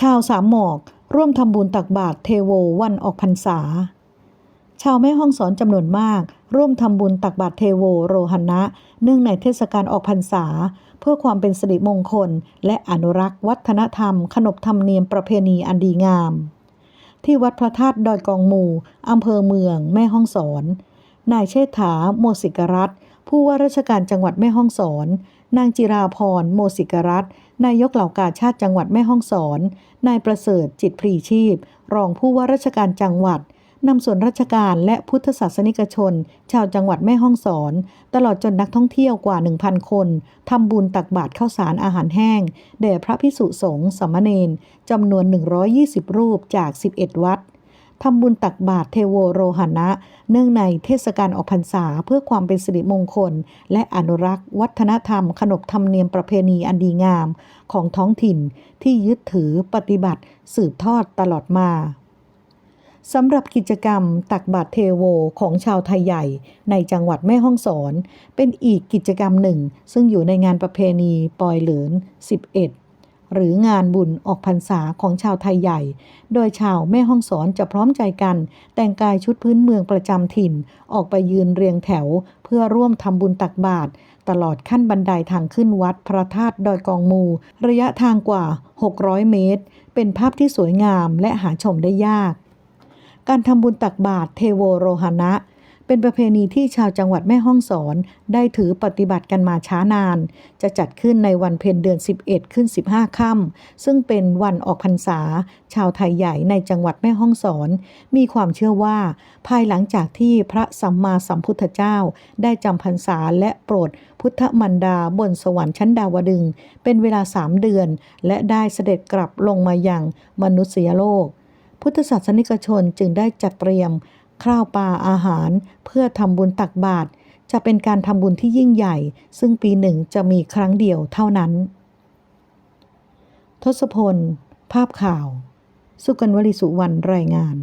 ชาวสามหมอกร่วมทำบุญตักบาตรเทโววันออกพรรษา ชาวแม่ห้องสอนจำนวนมาก ร่วมทำบุญตักบาตรเทโวโรหณะเนื่องในเทศกาลออกพรรษา เพื่อความเป็นสิริมงคล และอนุรักษ์ วัฒนธรรม ขนบธรรมเนียมประเพณีอันดีงาม ที่วัดพระธาตุดอยกองหมู่อำเภอเมือง แม่ห้องสอน นายเชษฐาโมสิกรัต ผู้ว่าราชการจังหวัดแม่ห้องสอน นางจิราพร โมสิกรัตนายกเหล่ากาชาติจังหวัดแม่ห้องสอน นายประเสริฐจิตพรีชีพ รองผู้ว่าราชการจังหวัดนำส่วนราชการและพุทธศาสนิกชน ชาวจังหวัดแม่ฮ่องสอน ตลอดจนนักท่องเที่ยวกว่า 1,000 คนทำบุญตักบาตรข้าวสารอาหารแห้ง แด่พระพิสุสงฆ์สมเณรจำนวน 120 รูปจาก 11 วัด ทำบุญตักบาตรเทโวโรหณะ เนื่องในเทศกาลออกพรรษาเพื่อความเป็นสิริมงคล และอนุรักษ์ วัฒนธรรม ขนบธรรมเนียมประเพณีอันดีงาม ของท้องถิ่นที่ยึดถือปฏิบัติ สืบทอดตลอดมาสำหรับกิจกรรมตักบาตรเทโวของชาวไทยใหญ่ ในจังหวัดแม่ฮ่องสอน เป็นอีกกิจกรรมหนึ่ง ซึ่งอยู่ในงานประเพณีปอยเหลิน 11 หรืองานบุญออกพรรษาของชาวไทยใหญ่ โดยชาวแม่ฮ่องสอนจะพร้อมใจกัน แต่งกายชุดพื้นเมืองประจำถิ่น ออกไปยืนเรียงแถว เพื่อร่วมทำบุญตักบาตรตลอดขั้นบันไดทางขึ้นวัดพระธาตุดอยกองมู ระยะทางกว่า 600 เมตร เป็นภาพที่สวยงามและหาชมได้ยาก การทำบุญตักบาตรเทโวโรหณะ เป็นประเพณีที่ชาวจังหวัดแม่ฮ่องสอนได้ถือปฏิบัติกันมาช้านาน จะจัดขึ้นในวันเพ็ญเดือน 11 ขึ้น 15 ค่ำซึ่งเป็นวันออกพรรษา ชาวไทยใหญ่ในจังหวัดแม่ฮ่องสอน มีความเชื่อว่า ภายหลังจากที่พระสัมมาสัมพุทธเจ้า ได้จำพรรษาและโปรดพุทธมันดาบนสวรรค์ชั้นดาวดึง เป็นเวลาสามเดือน และได้เสด็จกลับลงมาอยังมนุษยโลก พุทธศาสนิกชนจึงได้จัดเตรียม ข้าวปลาอาหาร เพื่อทำบุญตักบาตรจะเป็นการทำบุญที่ยิ่งใหญ่ ซึ่งปีหนึ่งจะมีครั้งเดียวเท่านั้น ทศพล ภาพข่าว สุกันวลิสุวรรณรายงาน